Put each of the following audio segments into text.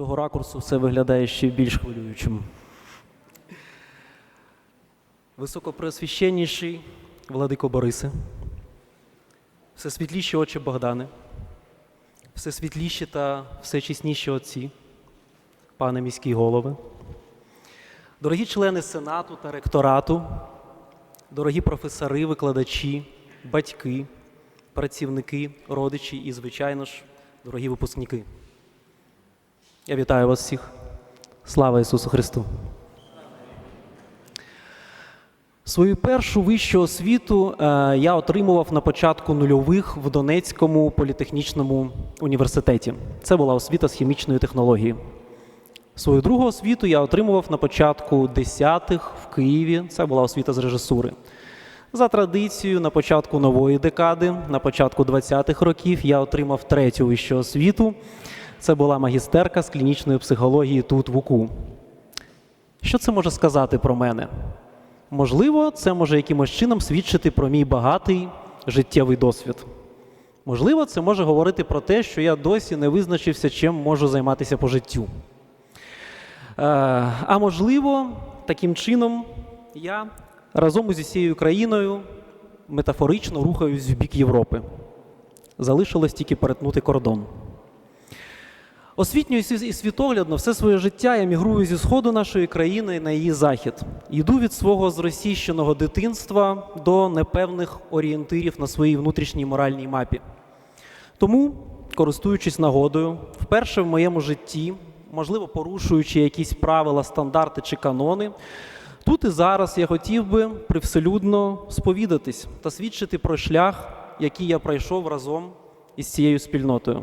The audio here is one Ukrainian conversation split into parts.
цього ракурсу все виглядає ще більш хвилюючим. Високопреосвященніший Владико Борисе, всесвітліші очі Богдане, всесвітліші та всечесніші отці, пане міський голови, дорогі члени Сенату та ректорату, дорогі професори, викладачі, батьки, працівники, родичі і, звичайно ж, дорогі випускники. Я вітаю вас всіх. Слава Ісусу Христу! Свою першу вищу освіту е, я отримував на початку нульових в Донецькому політехнічному університеті. Це була освіта з хімічної технології. Свою другу освіту я отримував на початку десятих в Києві. Це була освіта з режисури. За традицією, на початку нової декади, на початку 20-х років, я отримав третю вищу освіту. Це була магістерка з клінічної психології тут в УКУ. Що це може сказати про мене? Можливо, це може якимось чином свідчити про мій багатий життєвий досвід. Можливо, це може говорити про те, що я досі не визначився, чим можу займатися по життю. Е, А можливо, таким чином я разом зі всією країною метафорично рухаюсь в бік Європи. Залишилось тільки перетнути кордон. Освітньо і світоглядно все своє життя я мігрую зі сходу нашої країни на її захід. Йду від свого зросійщеного дитинства до непевних орієнтирів на своїй внутрішній моральній мапі. Тому, користуючись нагодою, вперше в моєму житті, можливо, порушуючи якісь правила, стандарти чи канони, тут і зараз я хотів би привселюдно сповідатись та свідчити про шлях, який я пройшов разом із цією спільнотою.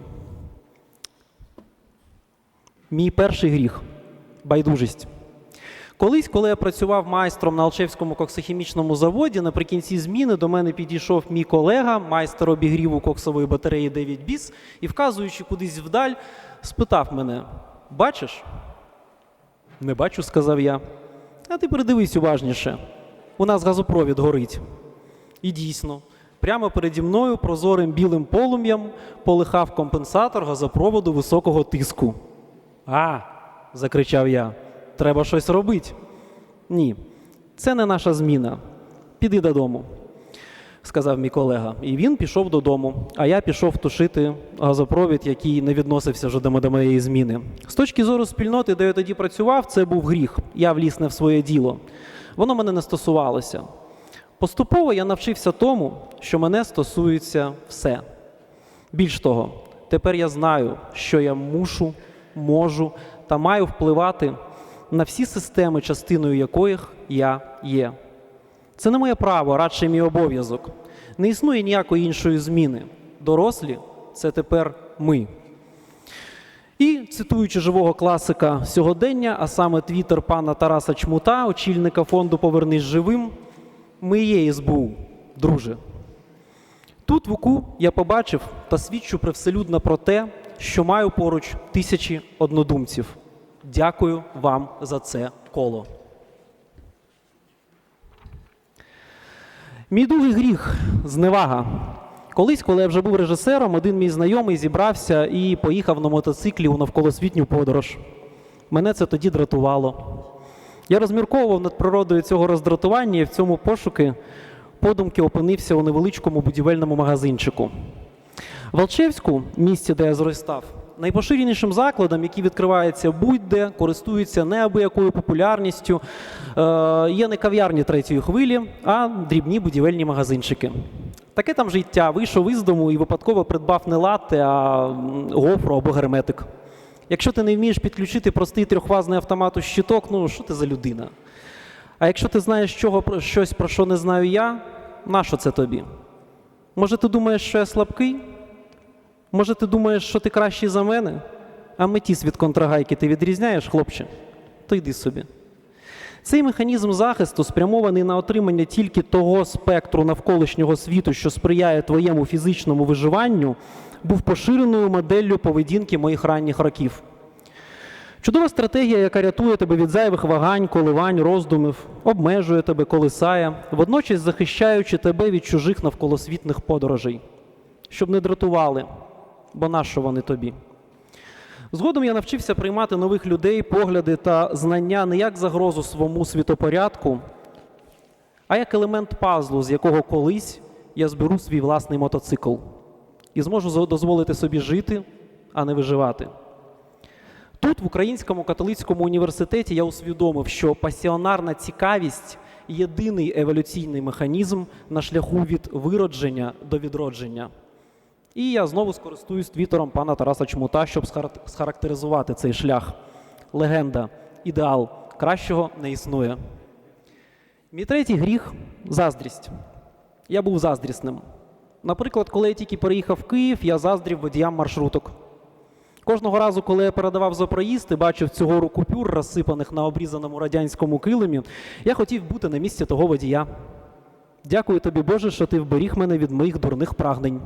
Мій перший гріх байдужість. Колись, коли я працював майстром на Алчевському коксохімічному заводі, наприкінці зміни до мене підійшов мій колега, майстер обігріву коксової батареї Девід Біс, і, вказуючи кудись вдаль, спитав мене: Бачиш? Не бачу, сказав я. А ти передивись уважніше. У нас газопровід горить. І дійсно, прямо переді мною прозорим білим полум'ям полихав компенсатор газопроводу високого тиску. А, закричав я, треба щось робити. Ні, це не наша зміна. Піди додому, сказав мій колега. І він пішов додому, а я пішов тушити газопровід, який не відносився вже до моєї зміни. З точки зору спільноти, де я тоді працював, це був гріх. Я вліз не в своє діло. Воно мене не стосувалося. Поступово я навчився тому, що мене стосується все. Більш того, тепер я знаю, що я мушу, можу та маю впливати на всі системи, частиною яких я є. Це не моє право, радше мій обов'язок. Не існує ніякої іншої зміни. Дорослі це тепер ми. І цитуючи живого класика сьогодення, а саме твіттер пана Тараса Чмута, очільника фонду Повернись живим, ми є СБУ, друже. Тут в УКУ я побачив та свідчу привселюдно про те, що маю поруч тисячі однодумців. Дякую вам за це коло. Мій другий гріх зневага. Колись, коли я вже був режисером, один мій знайомий зібрався і поїхав на мотоциклі у навколосвітню подорож. Мене це тоді дратувало. Я розмірковував над природою цього роздратування і в цьому пошуки подумки опинився у невеличкому будівельному магазинчику. В Алчевську, місті, де я зростав, найпоширенішим закладом, який відкривається будь-де, користується неабиякою популярністю, е, є не кав'ярні третьої хвилі, а дрібні будівельні магазинчики. Таке там життя. Вийшов із дому і випадково придбав не латте, а гофру або герметик. Якщо ти не вмієш підключити простий трьохфазний автомат у щиток, ну що ти за людина? А якщо ти знаєш чого, щось, про що не знаю я, нащо це тобі? Може, ти думаєш, що я слабкий? Може, ти думаєш, що ти кращий за мене? А метіс від контрагайки ти відрізняєш, хлопче? То йди собі. Цей механізм захисту спрямований на отримання тільки того спектру навколишнього світу, що сприяє твоєму фізичному виживанню, був поширеною моделлю поведінки моїх ранніх років. Чудова стратегія, яка рятує тебе від зайвих вагань, коливань, роздумів, обмежує тебе, колисає, водночас захищаючи тебе від чужих навколосвітних подорожей, щоб не дратували, бо нащо вони тобі? Згодом я навчився приймати нових людей, погляди та знання не як загрозу своєму світопорядку, а як елемент пазлу, з якого колись я зберу свій власний мотоцикл і зможу дозволити собі жити, а не виживати. Тут, в Українському католицькому університеті, я усвідомив, що пасіонарна цікавість єдиний еволюційний механізм на шляху від виродження до відродження. І я знову скористуюсь твіттером пана Тараса Чмута, щоб схарактеризувати цей шлях. Легенда, ідеал кращого не існує. Мій третій гріх заздрість. Я був заздрісним. Наприклад, коли я тільки переїхав в Київ, я заздрів водіям маршруток. Кожного разу, коли я передавав за проїзд і бачив цю гору купюр, розсипаних на обрізаному радянському килимі, я хотів бути на місці того водія. Дякую тобі, Боже, що ти вберіг мене від моїх дурних прагнень.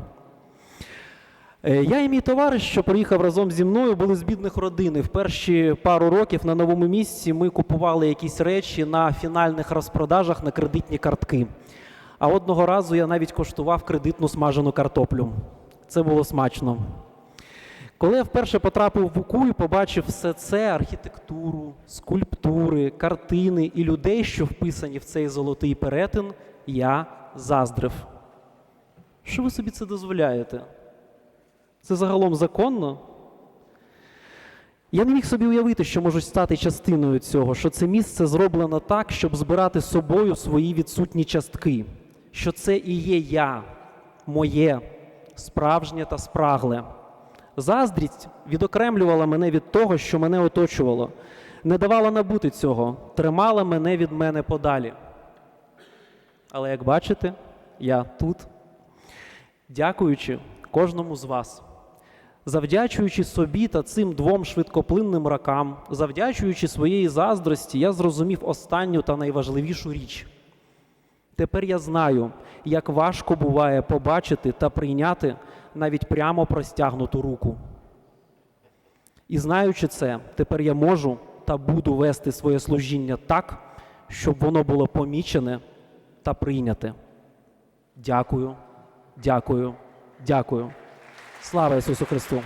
Е, Я і мій товариш, що приїхав разом зі мною, були з бідних родин. В перші пару років на новому місці ми купували якісь речі на фінальних розпродажах на кредитні картки. А одного разу я навіть коштував кредитну смажену картоплю. Це було смачно. Коли я вперше потрапив в УКУ і побачив все це архітектуру, скульптури, картини і людей, що вписані в цей золотий перетин, я заздрив. Що ви собі це дозволяєте? Це загалом законно? Я не міг собі уявити, що можуть стати частиною цього, що це місце зроблено так, щоб збирати з собою свої відсутні частки, що це і є я, моє, справжнє та спрагле. Заздрість відокремлювала мене від того, що мене оточувало, не давала набути цього, тримала мене від мене подалі. Але як бачите, я тут, дякуючи кожному з вас, завдячуючи собі та цим двом швидкоплинним ракам, завдячуючи своєї заздрості, я зрозумів останню та найважливішу річ. Тепер я знаю, як важко буває побачити та прийняти навіть прямо простягнуту руку. І знаючи це, тепер я можу та буду вести своє служіння так, щоб воно було помічене та прийняте. Дякую, дякую, дякую. Слава Ісусу Христу!